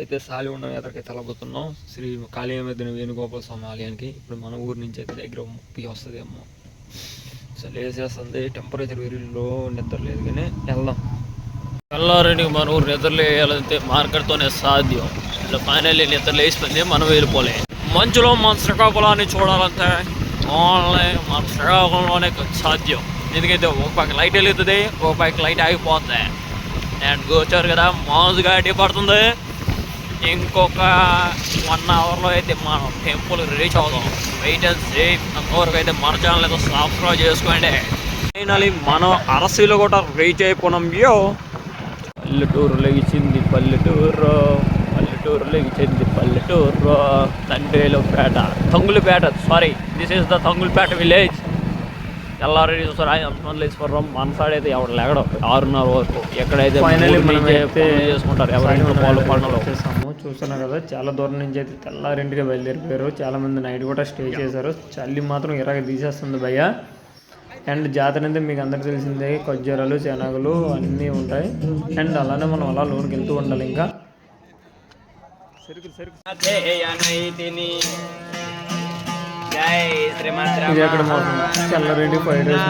ఇప్పుడైతే సాలిగుండం యాత్రకి తలబోతున్నాం శ్రీ కాళీయమద్దిన వేణుగోపాల స్వామి ఆలయానికి ఇప్పుడు మన ఊరు నుంచి అయితే దగ్గర ముప్పి వస్తుందేమో. సో అసలు టెంపరేచర్ వెరీలో నిద్ర లేదు కానీ వెళ్దాం. తెల్లారని మన ఊరు నిద్ర లేయాలంటే మార్కెట్తోనే సాధ్యం. ఇలా ఫైనల్లీ నిద్ర లేచిపోయింది మనం వెళ్ళిపోలే. మంచులో మన శ్రీకాకుళాన్ని చూడాలంటే ఓన్లీ మన శ్రీకాకుళంలోనే సాధ్యం. ఎందుకంటే ఒక పక్క లైట్ వెలుగుతుంది ఒక పక్క లైట్ ఆగిపోతుంది. అండ్ గోచారు కదా మాజుగా అడ్డి పడుతుంది ఇంకొక వన్ అవర్లో అయితే మనం టెంపుల్ రీచ్ అవుదాం వెయిట్ అండ్ సేఫ్ అంతవరకు అయితే మన ఛానల్ ఏదో సబ్స్క్రైబ్ చేసుకోండి. ఫైనలీ మనం అరసీలో కూడా రీచ్ అయిపోయినాం యో పల్లెటూరు లెగిచింది పల్లెటూరు. పల్లెటూరు లెగిచింది పల్లెటూరు. తండ్రిలోపేట Tangulapeta. Sorry this is the Tangulapeta village తెల్లారి చూస్తారు ఆయన లేచిపోవడం మన సైడ్ అయితే ఎవరు లేగడం. ఆరున్నర వరకు ఎక్కడైతే చేసుకుంటారు ఎవరైనా పాలు వచ్చేసాము. చూస్తున్నారు కదా చాలా దూరం నుంచి అయితే తెల్లారింటికి బయలుదేరిపోయారు. చాలా మంది నైట్ కూడా స్టే చేశారు. చలి మాత్రం ఇరాగ తీసేస్తుంది భయ్య. అండ్ జాతర అయితే మీకు అందరికి తెలిసిందే ఖజ్జూరాలు శనగలు అన్నీ ఉంటాయి. అండ్ అలానే మనం అలా లోనికి వెళ్తూ ఉండాలి ఇంకా. ఇది అక్కడ ఫ్రైడ్ రైస్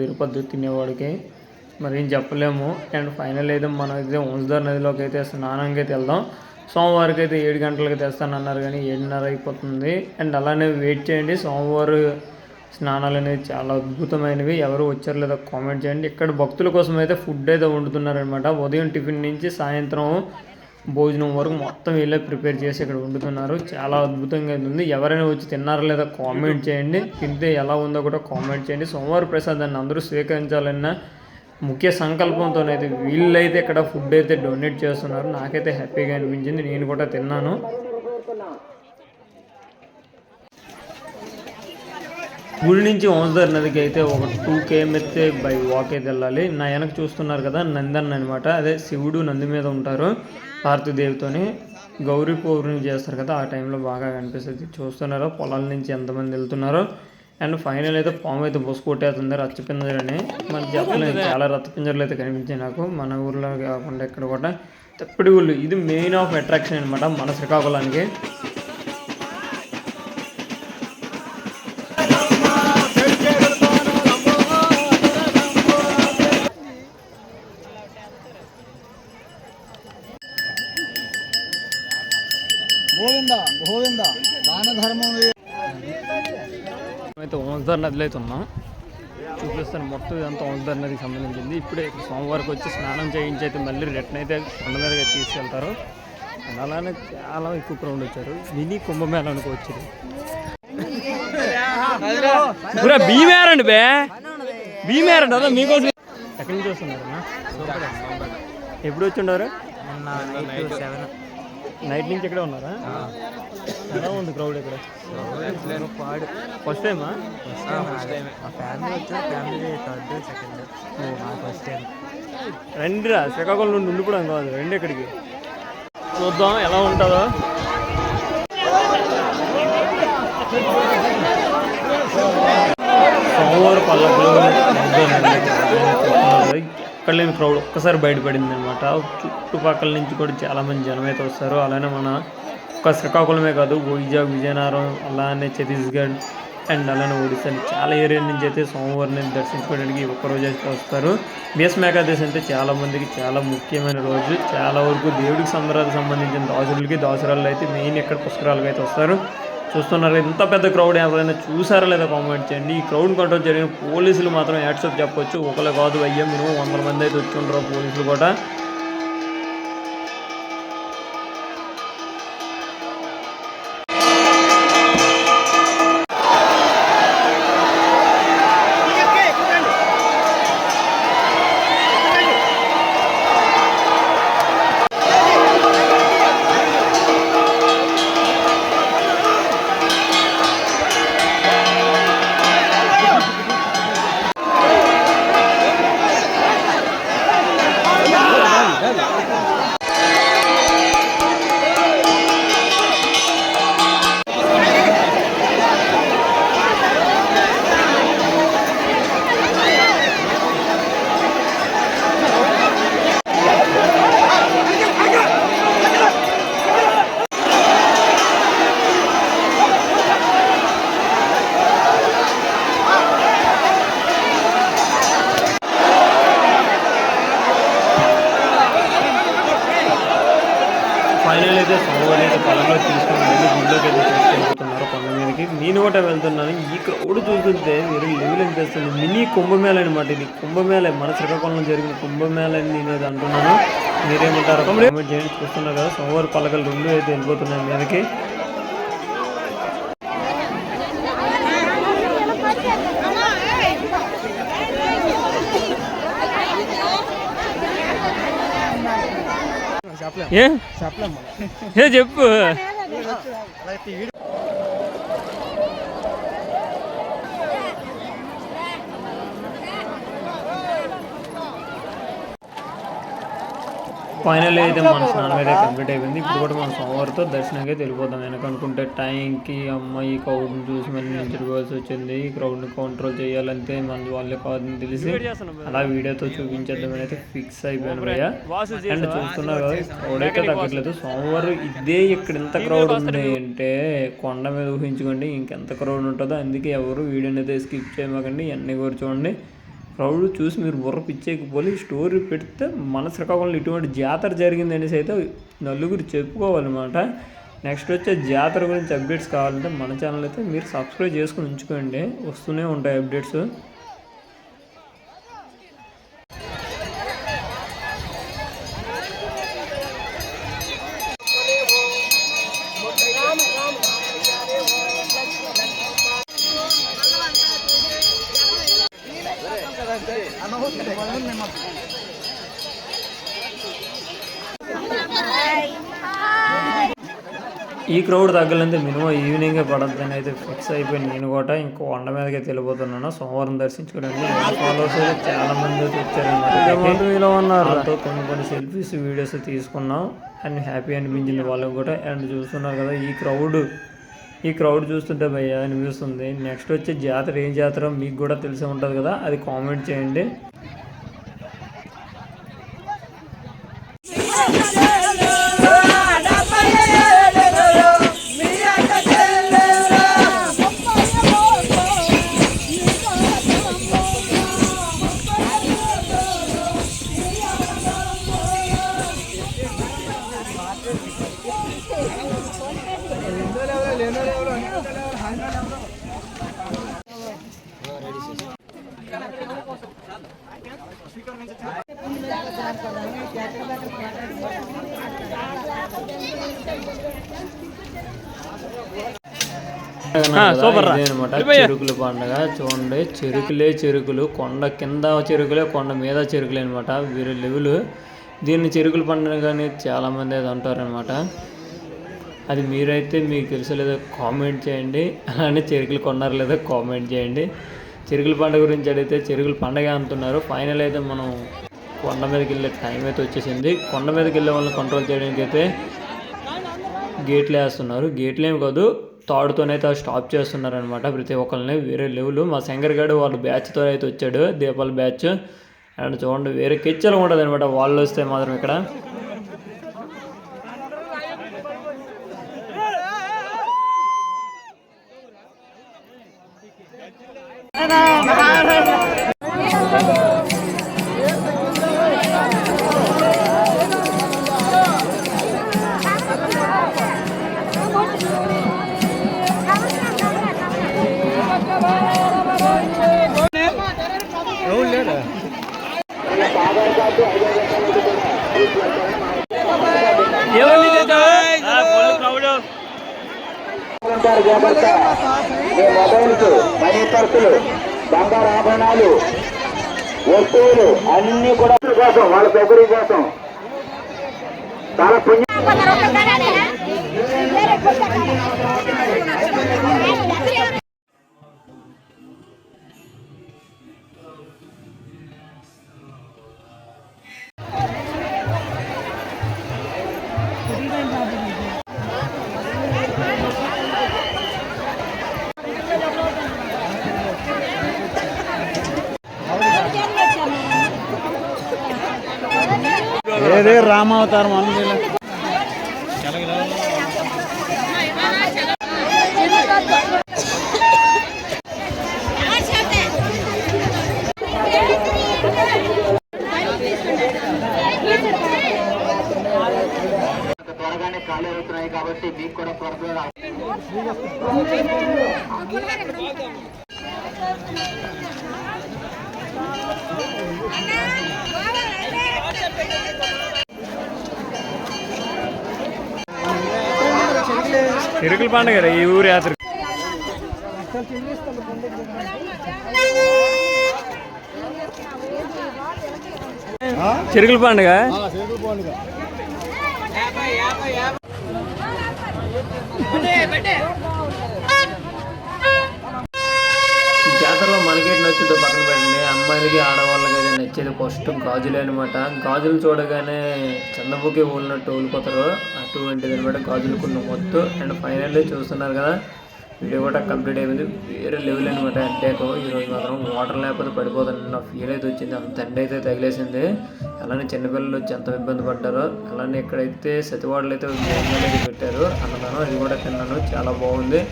తిరుపతి తినేవాడికి. మరి ఏం చెప్పలేము. అండ్ ఫైనల్ అయితే మనం అయితే ఉంజదార్ నదిలోకి అయితే స్నానానికి అయితే వెళ్దాం. సోమవారికి అయితే ఏడు గంటలకి తెస్తానన్నారు కానీ ఏడున్నర అయిపోతుంది. అండ్ అలానే వెయిట్ చేయండి. సోమవారం స్నానాలు అనేది చాలా అద్భుతమైనవి. ఎవరు వచ్చారు లేదా కామెంట్ చేయండి. ఇక్కడ భక్తుల కోసం అయితే ఫుడ్ అయితే వండుతున్నారనమాట ఉదయం టిఫిన్ నుంచి సాయంత్రం భోజనం వరకు మొత్తం వీళ్ళే ప్రిపేర్ చేసి ఇక్కడ వండుతున్నారు. చాలా అద్భుతంగా ఉంది. ఎవరైనా వచ్చి తిన్నారా లేదా కామెంట్ చేయండి. తింటే ఎలా ఉందో కూడా కామెంట్ చేయండి. సోమవారం ప్రసాదాన్ని అందరూ స్వీకరించాలన్న ముఖ్య సంకల్పంతో అయితే వీళ్ళైతే ఇక్కడ ఫుడ్ అయితే డొనేట్ చేస్తున్నారు. నాకైతే హ్యాపీగా అనిపించింది. నేను కూడా తిన్నాను. గుడి నుంచి వంశధార నదికి అయితే ఒక టూ కేఎం అయితే బై వాక్ అయితే వెళ్ళాలి. నా వెనక చూస్తున్నారు కదా నందన్ అనమాట అదే శివుడు నంది మీద ఉంటారు. పార్థిదేవితోని గౌరీ పౌర్ణమి చేస్తారు కదా ఆ టైంలో బాగా కనిపిస్తుంది. చూస్తున్నారో పొలాల నుంచి ఎంతమంది వెళ్తున్నారో? అండ్ ఫైనల్ అయితే పాము అయితే బొసు కొట్టేస్తుంది రచ్చపింజరని మరి చెప్పలేదు చాలా రచ్చపింజర్లు అయితే కనిపించాయి నాకు. మన ఊర్లో కాకుండా ఇక్కడ కూడా. తెప్పటి ఊళ్ళు ఇది మెయిన్ ఆఫ్ అట్రాక్షన్ అనమాట మన శ్రీకాకుళానికి. అయితే వంశధార నదిలో అయితే ఉన్నాం. చూపిస్తాను మొత్తం ఇదంతా వంశధార నదికి సంబంధించింది. ఇప్పుడే సోమవారికి వచ్చి స్నానం చేయించి అయితే మళ్ళీ రిటర్న్ అయితే కొండ మీదకి తీసుకెళ్తారు. అండ్ అలానే చాలా ఎక్కువ క్రౌడ్ వచ్చారు. మినీ కుంభమేళ అనుకోవచ్చు భీమేరండి బే. భీమేరండి అదే మీకోసం. ఎక్కడి నుంచి వస్తున్నారన్నా ఎప్పుడు వచ్చి ఉండారు నైట్ నుంచి ఎక్కడే ఉన్నారా? ఎలా ఉంది క్రౌడ్ ఇక్కడ? ఫస్ట్ టైమా రండిరా శ్రీకాకుళం నుండి ఉండిపోవడం కాదు రండి ఇక్కడికి. చూద్దాం ఎలా ఉంటుందో. సోమవారం పల్లకులు ఎక్కడ లేని క్రౌడ్ ఒక్కసారి బయటపడింది అనమాట చుట్టుపక్కల నుంచి కూడా చాలామంది జనం అయితే వస్తారు. అలానే మన ఒక్క శ్రీకాకుళమే కాదు వైజాగ్ విజయనగరం అలానే ఛత్తీస్గఢ్ అండ్ అలానే ఒడిశా చాలా ఏరియా నుంచి అయితే సోమవారం దర్శించుకోవడానికి ఒక్కరోజు అయితే వస్తారు. బేస్ ఏకాదశి అంటే చాలా మందికి చాలా ముఖ్యమైన రోజు. చాలా వరకు దేవుడికి సంబరాలకు సంబంధించిన దాసులకి దాసురాలు అయితే మెయిన్ ఇక్కడ పుష్కరాలకు అయితే వస్తారు. చూస్తున్నారు. ఇంత పెద్ద క్రౌడ్ ఎవరైనా చూసారా లేదా కామెంట్ చేయండి. ఈ క్రౌడ్ కంట్రోల్ జరిగిన పోలీసులు మాత్రం యాడ్సప్ చెప్పొచ్చు. ఒకళ్ళు కాదు అయ్యా మీరు వందల మంది అయితే వచ్చి ఉండరు పోలీసులు కూడా. అనిపిస్తుంది మినీ కుంభమేళ అనమాట ఇది. కుంభమేళ మన శ్రీకాకుళంలో జరిగిన కుంభమేళ అని నేను అది అంటున్నాను. మీరేమంటారు కామెంట్ చేయండి. చూస్తున్నారు కదా సోమవారం పలకలు రెండు అయితే వెళ్ళిపోతున్నాయి మీదకి. ఏ? ఏ చెప్పు. ఫైనల్ అయితే మన స్నానం అయితే కంప్లీట్ అయిపోయింది. ఇప్పుడు కూడా మన సోమవారంతో దర్శనంగా వెళ్ళిపోతాం. వెనక అనుకుంటే టైంకి అమ్మ ఈ క్రౌడ్ని చూసి మళ్ళీ నేను తిరగాల్సి వచ్చింది. క్రౌడ్ని కంట్రోల్ చేయాలంటే మన వాళ్ళే కాదని తెలిసి అలా వీడియోతో చూపించేద్దామని అయితే ఫిక్స్ అయిపోయాను భయ్య. అండ్ చూస్తున్నారు కదా క్రౌడ్ అయితే తగ్గట్లేదు. సోమవారం ఇదే ఇక్కడ ఎంత క్రౌడ్ ఉంది అంటే కొండ మీద ఊహించుకోండి ఇంకెంత క్రౌడ్ ఉంటుందో. అందుకే ఎవరు వీడియోని అయితే స్కిప్ చేయమాకండి. అన్ని కూడా చూడండి. క్రౌడ్ చూసి మీరు బుర్ర పిచ్చేకపోయి స్టోరీ పెడితే మన శ్రీకాకుళంలో ఇటువంటి జాతర జరిగింది అనేసి అయితే నలుగురు చెప్పుకోవాలన్నమాట. నెక్స్ట్ వచ్చే జాతర గురించి అప్డేట్స్ కావాలంటే మన ఛానల్ అయితే మీరు సబ్స్క్రైబ్ చేసుకుని ఉంచుకోండి. వస్తూనే ఉంటాయి అప్డేట్స్. ఈ క్రౌడ్ తగ్గాలంటే మినిమం ఈవినింగ్ పడద్దని అయితే ఫిక్స్ అయిపోయి నేను కూడా ఇంకో కొండ మీదకి వెళ్ళిపోతున్నాను. సోమవారం దర్శించుకోవడానికి ఫాలోవర్స్ అయితే చాలా మంది అయితే వచ్చారన్నమాట ఉన్నారు. కొన్ని కొన్ని సెల్ఫీస్ వీడియోస్ తీసుకున్నాం. అండ్ హ్యాపీ అనిపించింది వాళ్ళకి కూడా. అండ్ చూస్తున్నారు కదా ఈ క్రౌడ్ ఈ క్రౌడ్ చూస్తుంటే భయ్య అనిపిస్తుంది. నెక్స్ట్ వచ్చే జాతర ఏం జాతర మీకు కూడా తెలిసి ఉంటుంది కదా అది కామెంట్ చేయండి. సూపర్ చెరుకుల పండగ. చూడండి చెరుకులే చెరుకులు కొండ కింద చెరుకులే కొండ మీద చెరుకులే అనమాట. వేరే లెవెల్. దీన్ని చెరుకుల పండుగ అని చాలా మంది అది అంటారనమాట. అది మీరైతే మీకు తెలుసో లేదో కామెంట్ చేయండి. అలానే చెరుకులు కొన్నారు లేదో కామెంట్ చేయండి. చెరుకుల పండుగ గురించి అడిగితే చెరుకుల పండగ అంటున్నారు. ఫైనల్ అయితే మనం కొండ మీదకి వెళ్ళే టైం అయితే వచ్చేసింది. కొండ మీదకి వెళ్ళే వాళ్ళని కంట్రోల్ చేయడానికి అయితే గేట్లు వేస్తున్నారు. గేట్లు ఏమి కాదు తాడుతోనైతే స్టాప్ చేస్తున్నారు అనమాట ప్రతి ఒక్కరిని వేరే లెవెల్. మా శంకర్ గారు వాళ్ళ బ్యాచ్తో అయితే వచ్చాడు దీపాల బ్యాచ్ అండ్ చూడండి వేరే కిచ్చలు ఉంటుంది అనమాట వాళ్ళు వస్తే మాత్రం ఇక్కడ జాగ్రత్త మీ మొబైల్స్ మనీ పర్సులు బంగారు ఆభరణాలు వస్తువులు అన్ని కూడా కోసం వాళ్ళ సౌకర్యం కోసం చాలా పుణ్యం. ఏదే రామావతారం అందులో త్వరగానే ఖాళీ అవుతున్నాయి కాబట్టి మీకు కూడా త్వరగా తిరుగుల పండుగ ఈ ఊరు యాత్ర. చిరుగుల పండుగ? ఈ జాతరలో మనకేట్ నచ్చుతో పక్కన పెట్టండి. అమ్మాయిలకి ఆడవాళ్ళకి ఇచ్చేది ఫస్ట్ గాజులే అనమాట గాజులు చూడగానే చందబుకి ఊళ్ళినట్టు ఊలిపోతారు అటువంటిది అనమాట గాజులు కొన్ని మొత్తం. అండ్ ఫైనల్లీ చూస్తున్నారు కదా వీడియో కూడా కంప్లీట్ అయిపోయింది. వేరే లెవెల్ అనమాట అట్టాక్ ఈరోజు మాత్రం వాటర్ లేకపోతే పడిపోతుంది నా ఫీల్ అయితే వచ్చింది. అంత ఎండ అయితే తగిలేసింది. అలానే చిన్నపిల్లలు వచ్చి ఎంత ఇబ్బంది పడ్డారో అలానే ఇక్కడైతే సతివాడలు అయితే అయితే పెట్టారు. అన్నదానం అది కూడా తిన్నాను. చాలా బాగుంది.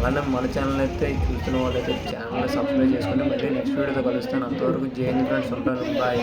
అలానే మన ఛానల్ అయితే చూస్తున్న వాళ్ళైతే ఛానల్ సబ్స్క్రైబ్ చేసుకుని మళ్ళీ నెక్స్ట్ వీడియోతో కలుస్తాను. అంతవరకు జేఎన్ ఫ్రెండ్స్ ఉంటాను. బాయ్